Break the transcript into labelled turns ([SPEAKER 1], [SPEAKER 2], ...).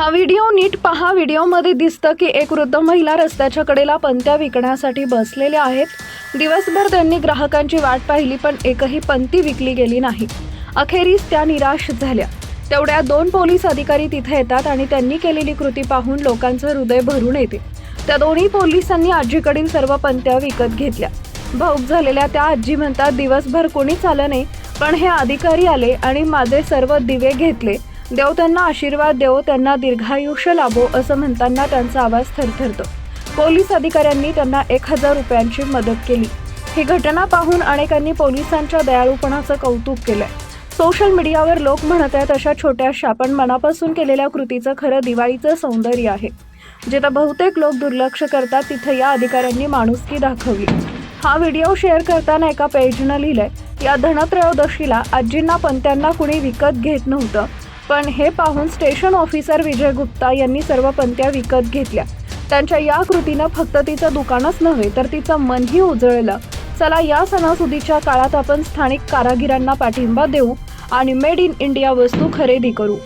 [SPEAKER 1] हा व्हिडिओ नीट पहा. व्हिडिओमध्ये दिसतं की एक वृद्ध महिला रस्त्याच्या कडेला पंत्या विकण्यासाठी बसलेल्या आहेत. दिवसभर त्यांनी ग्राहकांची वाट पाहिली पण एकही पंती विकली गेली नाही. अखेरीस त्या निराश झाल्या. तेवढ्या दोन पोलीस अधिकारी तिथे येतात आणि त्यांनी केलेली कृती पाहून लोकांचं हृदय भरून येते. त्या दोन्ही पोलिसांनी आजीकडील सर्व पंत्या विकत घेतल्या. भाऊक झालेल्या त्या आजी म्हणतात दिवसभर कोणीच आलं नाही पण हे अधिकारी आले आणि माझे सर्व दिवे घेतले. देव त्यांना आशीर्वाद देव त्यांना दीर्घायुष्य लाभो असं म्हणताना त्यांचा आवाज थरथरतो. पोलीस अधिकाऱ्यांनी त्यांना एक हजार रुपयांची मदत केली. ही घटना पाहून अनेकांनी पोलिसांच्या दयाळूपणाचं कौतुक केलंय. सोशल मीडियावर लोक म्हणत आहेत अशा छोट्याशा पण मनापासून केलेल्या कृतीचं खरं दिवाळीचं सौंदर्य आहे. जिथं बहुतेक लोक दुर्लक्ष करतात तिथं या अधिकाऱ्यांनी माणुसकी दाखवली. हा व्हिडिओ शेअर करताना एका पेजनं लिहिलंय या धनत्रयोदशीला आजींना पंत्यांना कुणी विकत घेत नव्हतं. पण हे पाहून स्टेशन ऑफिसर विजय गुप्ता यांनी सर्व पंत्या विकत घेतल्या. त्यांच्या या कृतीनं फक्त तिचं दुकानच नव्हे तर तिचं मनही उजळलं. चला या सणासुदीच्या काळात आपण स्थानिक कारागिरांना पाठिंबा देऊ आणि मेड इन इंडिया वस्तू खरेदी करू.